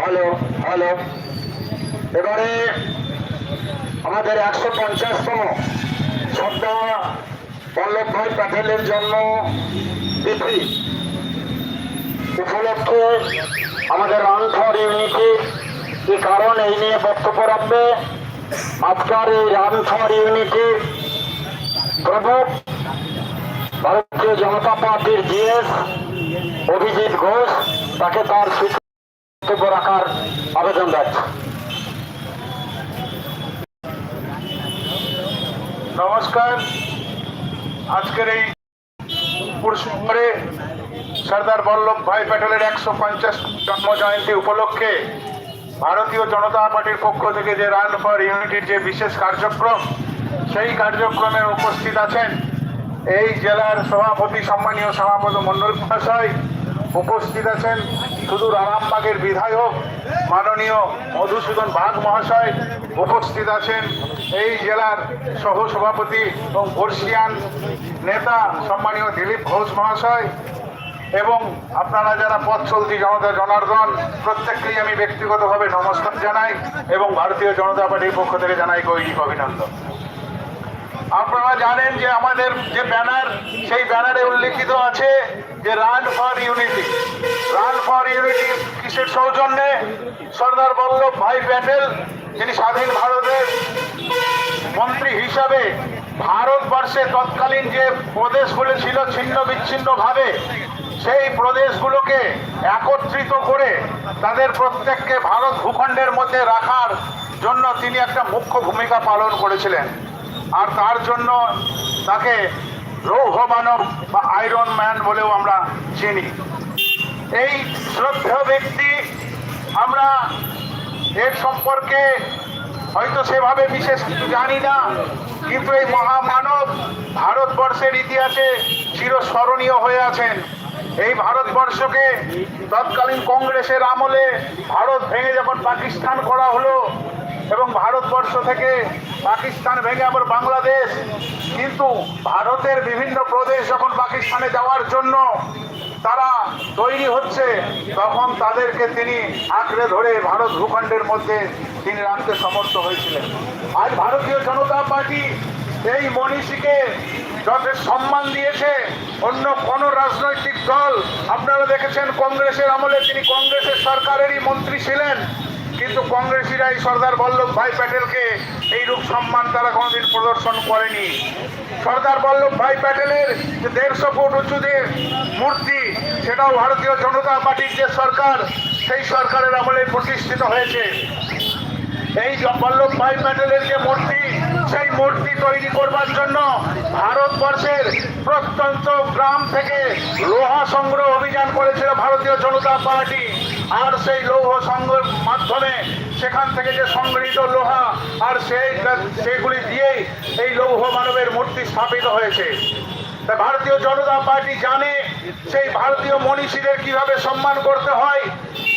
Hello hello. এবারে আমাদের একশো পঞ্চাশতম শ্রদ্ধা বল্লভভাই প্যাটেলের জন্য তিথি। উপলক্ষে আমাদের রান ফর ইউনিটি কি কারণ এই নিয়ে বক্তব্য রাখবে? আজকের এই রান ফর ইউনিটি প্রমুখ ভারতীয় জনতা পার্টির জিএস অভিজিৎ ঘোষ, তাকে তার বক্তব্য রাখার আবেদন যাচ্ছে নমস্কার। আজকের এই পুরস্কারে সর্দার বল্লভ ভাই প্যাটেলের একশো পঞ্চাশ জন্ম জয়ন্তী উপলক্ষে ভারতীয় জনতা পার্টির পক্ষ থেকে যে রান ফর ইউনিটির যে বিশেষ কার্যক্রম, সেই কার্যক্রমে উপস্থিত আছেন এই জেলার সভাপতি, সম্মানীয় সভাপতি মণ্ডল মহাশয় উপস্থিত আছেন। সুদূর আরামবাগের বিধায়ক, মাননীয় মধুসূদন বাগ মহাশয় উপস্থিত আছেন। এই জেলার সহ সভাপতি এবং বর্ষিয়ান নেতা, সম্মানীয় দিলীপ ঘোষ মহাশয় এবং আপনারা যারা পথ চলতি জনতা জনার্দন, প্রত্যেককেই আমি ব্যক্তিগতভাবে নমস্কার জানাই এবং ভারতীয় জনতা পার্টির পক্ষ থেকে জানাই গৈরিক অভিনন্দন। আপনারা জানেন যে আমাদের যে ব্যানার, সেই ব্যানারে উল্লেখিত আছে যে run for unity run for unity কিসের সৌজন্যে? সর্দার বল্লভ ভাই প্যাটেল, যিনি স্বাধীন ভারতের মন্ত্রী হিসাবে ভারতবর্ষে তৎকালীন যে প্রদেশগুলো ছিল ছিন্ন বিচ্ছিন্নভাবে, সেই প্রদেশগুলোকে একত্রিত করে তাদের প্রত্যেককে ভারত ভূখণ্ডের মধ্যে রাখার জন্য তিনি একটা মুখ্য ভূমিকা পালন করেছিলেন। আর তার জন্য তাকে লৌহ মানব বা আয়রন ম্যান বলেও আমরা চিনি। এই শ্রদ্ধেয় ব্যক্তি আমরা এর সম্পর্কে হয়তো সেভাবে বিশেষ কিছু জানি না, কিন্তু এই মহামানব ভারতবর্ষের ইতিহাসে চিরস্মরণীয় হয়ে আছেন। এই ভারতবর্ষকে তৎকালীন কংগ্রেসের আমলে ভারত ভেঙে যখন পাকিস্তান করা হলো এবং ভারতবর্ষ থেকে পাকিস্তান ভেঙে আবার বাংলাদেশ। কিন্তু ভারতের বিভিন্ন প্রদেশ যখন পাকিস্তানে যাওয়ার জন্য তারা তৈরি হচ্ছে, তখন তাদেরকে তিনি আঁকড়ে ধরে ভারত ভূখণ্ডের মধ্যে তিনি রাখতে সমর্থ হয়েছিলেন। আজ ভারতীয় জনতা পার্টি এই মনীষীকে যথেষ্ট সম্মান দিয়েছে। অন্য কোন রাজনৈতিক দল, আপনারা দেখেছেন কংগ্রেসের আমলে তিনি কংগ্রেসের সরকারেরই মন্ত্রী ছিলেন। কিন্তু কংগ্রেসীরা এই সর্দার বল্লভ ভাই প্যাটেলকে এইরূপ সম্মান তারা কোনোদিন প্রদর্শন করেনি। সর্দার বল্লভ ভাই প্যাটেলের যে দেড়শো ফুট উঁচু যে মূর্তি, সেটাও ভারতীয় জনতা পার্টির যে সরকার, সেই সরকারের আমলে প্রতিষ্ঠিত হয়েছে। এই বল্লভ ভাই প্যাটেলের যে মূর্তি, সেই মূর্তি তৈরি করবার জন্য ভারতবর্ষের প্রত্যন্ত গ্রাম থেকে লোহা সংগ্রহ অভিযান করেছিল ভারতীয় জনতা পার্টি। আর সেই লৌহ সংগ্রহের মাধ্যমে সেখান থেকে যে সংগৃহীত লোহা, আর সেই সেগুলি দিয়েই এই লৌহ মানবের মূর্তি স্থাপিত হয়েছে। ভারতীয় জনতা পার্টি জানে সেই ভারতীয় মনীষীদের কীভাবে সম্মান করতে হয়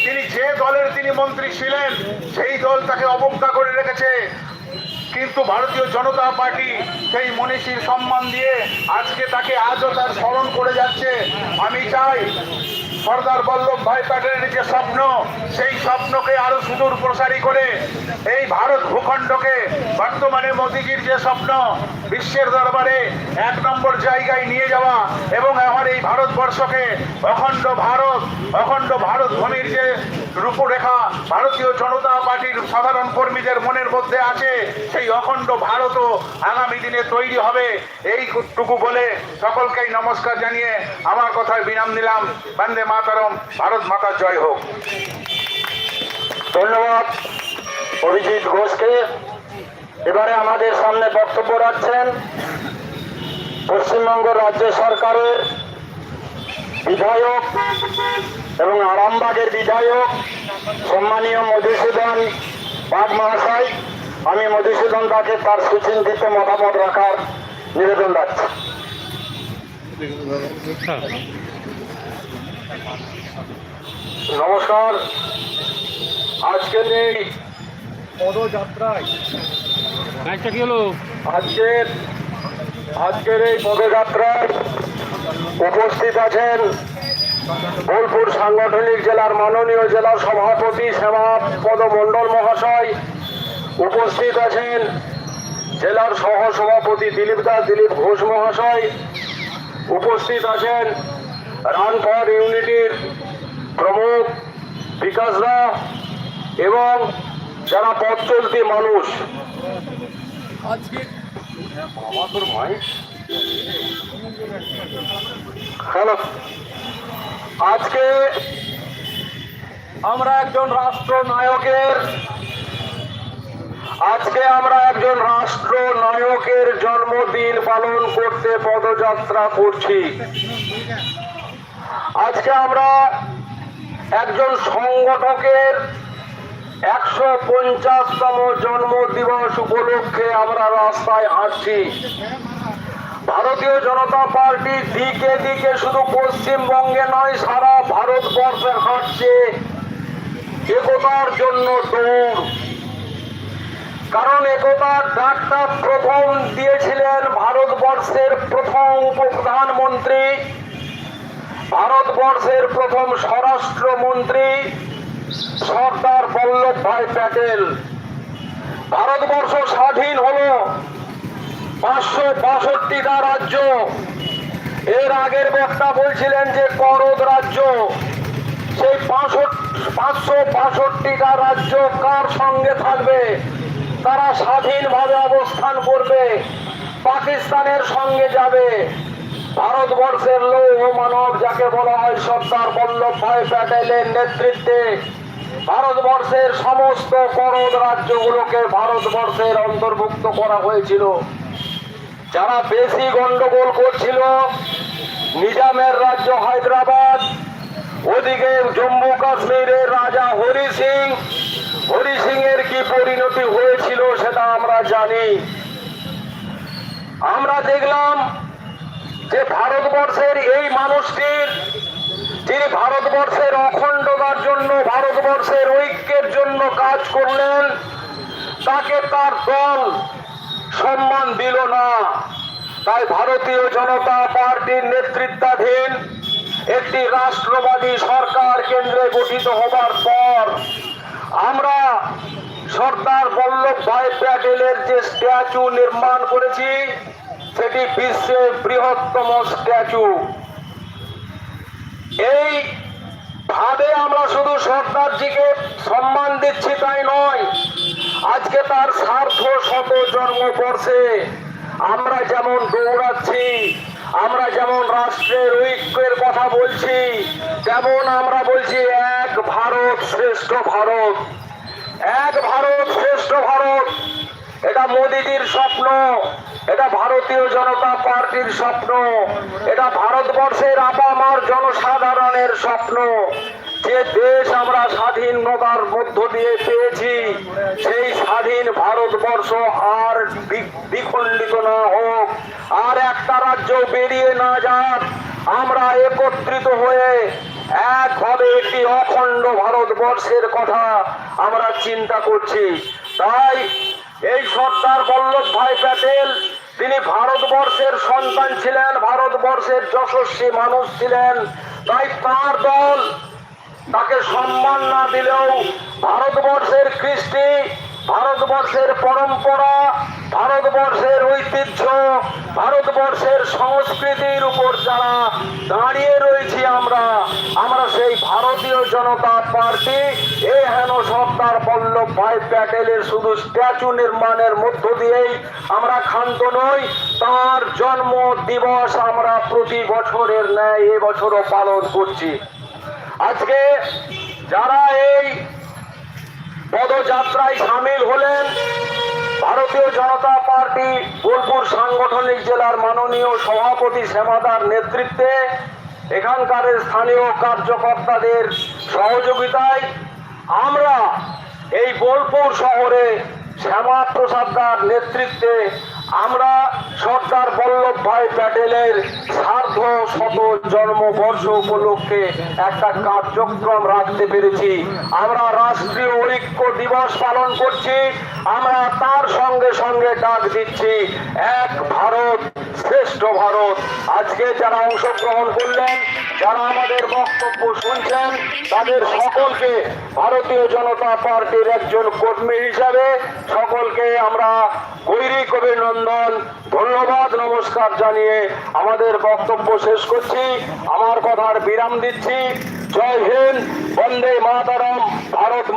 তিনি যে দলের তিনি মন্ত্রী ছিলেন, সেই দল তাকে অবজ্ঞা করে রেখেছে। কিন্তু ভারতীয় জনতা পার্টি সেই মনীষীর সম্মান দিয়ে আজকে তাকে আজও তার স্মরণ করে যাচ্ছে। আমি চাই সর্দার বল্লভ ভাই প্যাটেলের যে স্বপ্ন, সেই স্বপ্নকে আরও সুদূর প্রসারী করে এই ভারত ভূখণ্ডকে বর্তমানে মোদীজির যে স্বপ্ন, বিশ্বের দরবারে এক নম্বর জায়গায় নিয়ে যাওয়া এবং আমার এই ভারতবর্ষকে অখণ্ড ভারত অখণ্ড ভারত ভূমির যে রূপরেখা ভারতীয় জনতা পার্টির সাধারণ কর্মীদের মনের মধ্যে আছে। সেই অখণ্ড ভারতও আগামী দিনে তৈরি হবে। এইটুকু বলে সকলকেই নমস্কার জানিয়ে আমার কথায় বিরাম নিলাম। বন্দে মাতারম। ভারত মাতার জয় হোক। ধন্যবাদ অভিজিৎ ঘোষকে। এবারে আমাদের সামনে বক্তব্য রাখছেন পশ্চিমবঙ্গ রাজ্য সরকারের বিধায়ক এবং আরামবাগের বিধায়ক সম্মানীয় মধুসূদন বাগ মহাশয় আমি মধুসূদন দাকে তার সুচিন্তিত মতামত রাখার নিবেদন রাখছি। নমস্কার। আজকের এই পদযাত্রায়। আজকের আজকের এই পদযাত্রায় উপস্থিত আছেন বোলপুর সাংগঠনিক জেলার মাননীয় জেলা সভাপতি শ্যামাপদ মণ্ডল মহাশয়। উপস্থিত আছেন জেলার সহ সভাপতি দিলীপ দাস দিলীপ ঘোষ মহাশয়। উপস্থিত আছেন রান ফর ইউনিটির প্রমুখ বিকাশ দা এবং যারা পথ চলতি মানুষ। মাইক? হ্যালো। আজকে আমরা একজন রাষ্ট্র নায়কের আজকে আমরা একজন রাষ্ট্র নায়কের জন্মদিন পালন করতে পদযাত্রা করছি। আজকে আমরা একজন সংগঠকের একশো পঞ্চাশতম জন্মদিবস উপলক্ষে আমরা রাস্তায় হাঁটছি। ভারতীয় জনতা পার্টি দিকে দিকে শুধু পশ্চিমবঙ্গে নয়, সারা ভারতবর্ষে হাঁটছে একতার জন্য দৌড় কারণ একতার ডাকটা প্রথম দিয়েছিলেন ভারতবর্ষের প্রথম উপপ্রধানমন্ত্রী, ভারতবর্ষের প্রথম স্বরাষ্ট্রমন্ত্রী সর্দার বল্লভ ভাই প্যাটেল। ভারতবর্ষ স্বাধীন হলো। পাঁচশো বাষট্টিটা রাজ্য। এর আগের বক্তা বলছিলেন যে করদ রাজ্য। সেই পাঁচশো বাষট্টিটা রাজ্য কার সঙ্গে থাকবে? তারা স্বাধীনভাবে অবস্থান করবে, পাকিস্তানের সঙ্গে যাবে। ভারতবর্ষের লৌহ মানব, যাকে বলা হয় সর্দার বল্লভ ভাই প্যাটেলের নেতৃত্বে, ভারতবর্ষের সমস্ত করদ রাজ্যগুলোকে ভারতবর্ষের অন্তর্ভুক্ত করা হয়েছিল। যারা বেশি গন্ডগোল করছিল, নিজামের রাজ্য হায়দ্রাবাদ, ওদিকে জম্মু কাশ্মীরের রাজা হরি সিং হরি সিং এর কি পরিণতি হয়েছিল সেটা আমরা জানি। আমরা দেখলাম যে ভারতবর্ষের এই মানুষটির যিনি ভারতবর্ষের অখণ্ডতার জন্য, ভারতবর্ষের ঐক্যের জন্য কাজ করলেন, তাকে তার দল সম্মান দিল তাই ভারতীয় জনতা পার্টির নেতৃত্বাধীন একটি রাষ্ট্রবাদী সরকার কেন্দ্রে গঠিত হবার পর আমরা সর্দার বল্লভ ভাই প্যাটেলের যে স্ট্যাচু নির্মাণ করেছি, সেটি বিশ্বের বৃহত্তম স্ট্যাচু। এই ভাবে আমরা শুধু সর্দারজিকে সম্মান দিচ্ছি তাই নয়, আজকে তার সার্ধ শত জন্মবর্ষে আমরা যেমন দৌড়াচ্ছি, আমরা যেমন রাষ্ট্রের ঐক্যের কথা বলছি, তেমন আমরা বলছি এক ভারত শ্রেষ্ঠ ভারত। এক ভারত শ্রেষ্ঠ ভারত। এটা মোদিজির স্বপ্ন, এটা ভারতীয় জনতা পার্টির স্বপ্ন, এটা ভারতবর্ষের আপামার জনসাধারণের স্বপ্ন। যে দেশ আমরা স্বাধীনতার মধ্য দিয়ে পেয়েছি, সেই স্বাধীন ভারতবর্ষ আর বিখণ্ডিত না হোক, আর একটা রাজ্য বেরিয়ে না যাক, আমরা একত্রিত হয়ে একভাবে একটি অখণ্ড ভারতবর্ষের কথা আমরা চিন্তা করছি। তাই এই সর্দার বল্লভ ভাই প্যাটেল, তিনি ভারতবর্ষের সন্তান ছিলেন, ভারতবর্ষের যশস্বী মানুষ ছিলেন, তাই তার দল তাকে সম্মান না দিলেও ভারতবর্ষের কৃষ্টি, ভারতবর্ষের পরম্পরা, ভারতবর্ষের ঐতিহ্য, ভারতবর্ষের সংস্কৃতির উপর যারা দাঁড়িয়ে রয়েছি আমরা আমরা সেই ভারতীয় জনতা পার্টি, এ হেন সর্দার বল্লভ ভাই প্যাটেলের শুধু স্ট্যাচু নির্মাণের মধ্য দিয়েই আমরা ক্ষান্ত নই, তার জন্ম দিবস আমরা প্রতি বছরের ন্যায় এবছরও পালন করছি। আজকে যারা এই পদযাত্রায় সামিল হলেন, ভারতীয় জনতা পার্টি বোলপুর সাংগঠনিক জেলার মাননীয় সভাপতি শ্যামাদার নেতৃত্বে, এখানকার স্থানীয় কার্যকর্তাদের সহযোগিতায় আমরা এই বোলপুর শহরে শ্যামা প্রসাদ দার নেতৃত্বে আমরা সর্দার বল্লভ ভাই প্যাটেলের সার্ধ শত জন্মবর্ষ উপলক্ষে একটা কার্যক্রম রাখতে পেরেছি। আমরা রাষ্ট্রীয় ঐক্য দিবস পালন করছি। আমরা তার সঙ্গে সঙ্গে ডাক দিচ্ছি, এক ভারত, শ্রেষ্ঠ ভারত। আজকে যারা অংশগ্রহণ করলেন, যারা আমাদের বক্তব্য শুনছেন, তাদের সকলকে ভারতীয় জনতা পার্টির একজন কর্মী হিসাবে সকলকে আমরা গৈরিক অভিনন্দন ধন্যবাদ, নমস্কার জানিয়ে আমাদের বক্তব্য শেষ করছি। আমার কথার বিরাম দিচ্ছি। জয় হিন্দ, বন্দে মাতারম, ভারত